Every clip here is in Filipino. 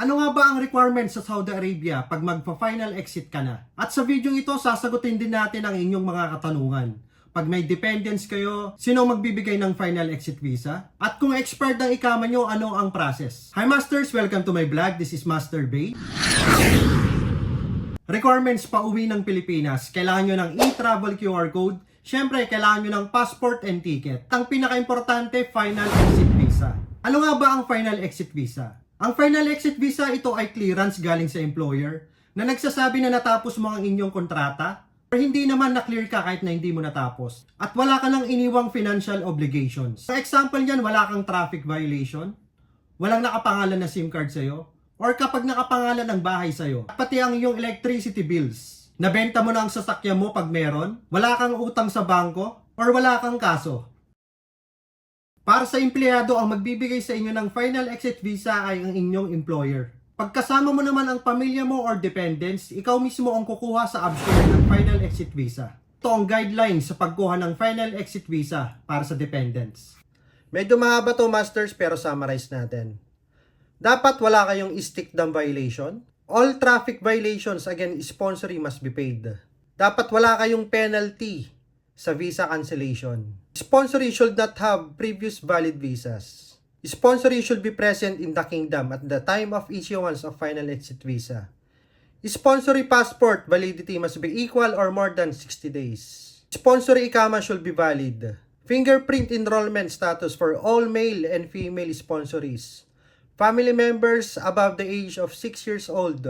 Ano nga ba ang requirements sa Saudi Arabia pag magpa-final exit ka na? At sa video ito, sasagutin din natin ang inyong mga katanungan. Pag may dependents kayo, sino magbibigay ng final exit visa? At kung expired ang ikama nyo, ano ang process? Hi Masters! Welcome to my vlog. This is Master Bay. Requirements pa uwi ng Pilipinas. Kailangan nyo ng e-travel QR code. Siyempre, kailangan nyo ng passport and ticket. Ang pinaka-importante, final exit visa. Ano nga ba ang final exit visa? Ang final exit visa, ito ay clearance galing sa employer na nagsasabi na natapos mo ang inyong kontrata or hindi naman na-clear ka kahit na hindi mo natapos. At wala ka ng iniwang financial obligations. Sa example niyan, wala kang traffic violation, walang nakapangalan na SIM card sa'yo, or kapag nakapangalan ng bahay sa'yo, at pati ang iyong electricity bills, nabenta mo na ang sasakyan mo pag meron, wala kang utang sa bangko, or wala kang kaso. Para sa empleyado, ang magbibigay sa inyo ng final exit visa ay ang inyong employer. Pagkasama mo naman ang pamilya mo or dependents, ikaw mismo ang kukuha sa abshare ng final exit visa. Ito ang guideline sa pagkuha ng final exit visa para sa dependents. Medyo mahaba to masters pero summarize natin. Dapat wala kayong stick down violation. All traffic violations again sponsory must be paid. Dapat wala kayong penalty sa visa cancellation. Sponsory should not have previous valid visas. Sponsory should be present in the kingdom at the time of issuance of final exit visa. Sponsory passport validity must be equal or more than 60 days. Sponsory ikama should be valid. Fingerprint enrollment status for all male and female sponsories. Family members above the age of 6 years old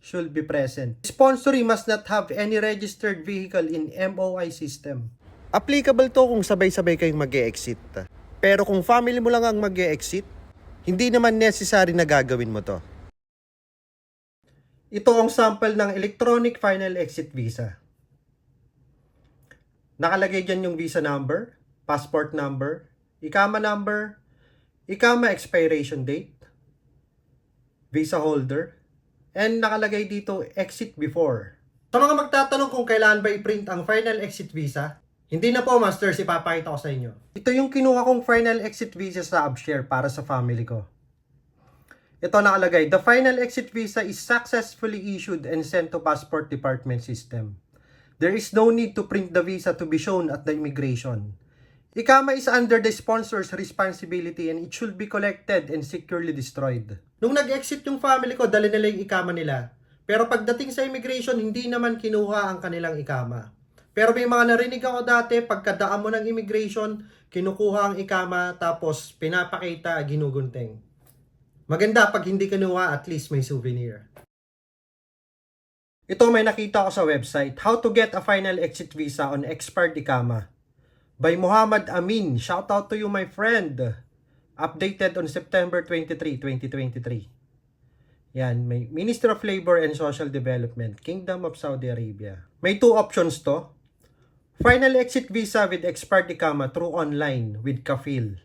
should be present. Sponsory must not have any registered vehicle in MOI system. Applicable to kung sabay-sabay kayong mag exit Pero kung family mo lang ang mag exit hindi naman necessary na gagawin mo to. Ito ang sample ng electronic final exit visa. Nakalagay dyan yung visa number, passport number, ikama number, ikama expiration date, visa holder, and nakalagay dito exit before. Sa mga magtatanong kung kailan ba i-print ang final exit visa, hindi na po masters, ipapakita ko sa inyo. Ito yung kinuha kong final exit visa sa Upshare para sa family ko. Ito nakalagay, the final exit visa is successfully issued and sent to passport department system. There is no need to print the visa to be shown at the immigration. Ikama is under the sponsor's responsibility and it should be collected and securely destroyed. Nung nag-exit yung family ko, dali nila yung ikama nila. Pero pagdating sa immigration, hindi naman kinuha ang kanilang ikama. Pero may mga narinig ako dati, pagkadaan mo ng immigration, kinukuha ang ikama, tapos pinapakita, ginugunting. Maganda pag hindi kinuha, at least may souvenir. Ito may nakita ko sa website, How to get a final exit visa on expired ikama. By Muhammad Amin. Shout out to you my friend. Updated on September 23, 2023. Yan, may Minister of Labor and Social Development, Kingdom of Saudi Arabia. May two options to. Final exit visa with expired ikama through online with kafil.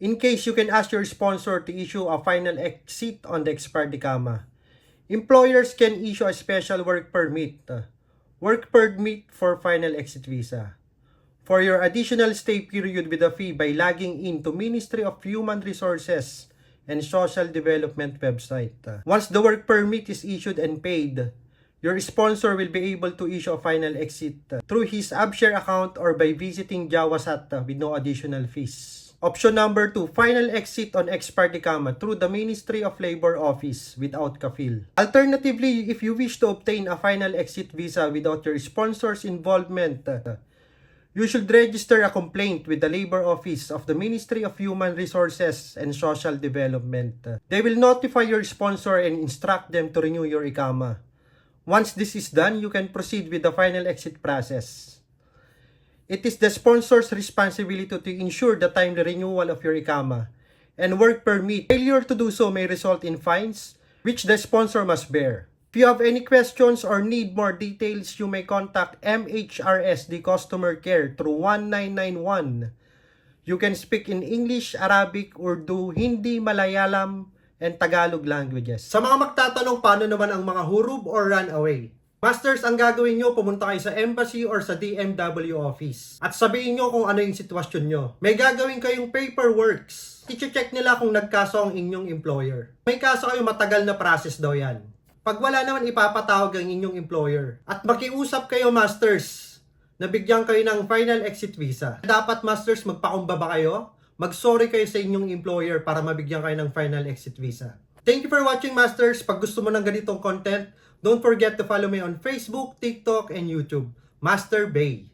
In case you can ask your sponsor to issue a final exit on the expired ikama. Employers can issue a special work permit. Work permit for final exit visa. For your additional stay period with a fee by logging in to Ministry of Human Resources and Social Development website. Once the work permit is issued and paid, your sponsor will be able to issue a final exit uh, through his AbShare account or by visiting Jawasat uh, with no additional fees. Option number 2, final exit on expired ikama through the Ministry of Labor Office without kafil. Alternatively, if you wish to obtain a final exit visa without your sponsor's involvement, uh, you should register a complaint with the Labor Office of the Ministry of Human Resources and Social Development. They will notify your sponsor and instruct them to renew your ikama. Once this is done, you can proceed with the final exit process. It is the sponsor's responsibility to ensure the timely renewal of your ikama and work permit. Failure to do so may result in fines, which the sponsor must bear. If you have any questions or need more details, you may contact MHRSD Customer Care through 1991. You can speak in English, Arabic, Urdu, Hindi, Malayalam, and Tagalog languages. Sa mga magtatanong paano naman ang mga hurub or runaway, Masters, ang gagawin nyo, pumunta kayo sa embassy or sa DMW office. At sabihin nyo kung ano yung sitwasyon nyo. May gagawin kayong paperworks. I-check nila kung nagkaso ang inyong employer. May kaso kayo, matagal na process daw yan. Pag wala naman, ipapatawag ang inyong employer. At makiusap kayo, masters, na bigyan kayo ng final exit visa. Dapat, masters, magpakumbaba kayo. Mag-sorry kayo sa inyong employer para mabigyan kayo ng final exit visa. Thank you for watching, Masters. Pag gusto mo ng ganitong content, don't forget to follow me on Facebook, TikTok, and YouTube. Master Bay.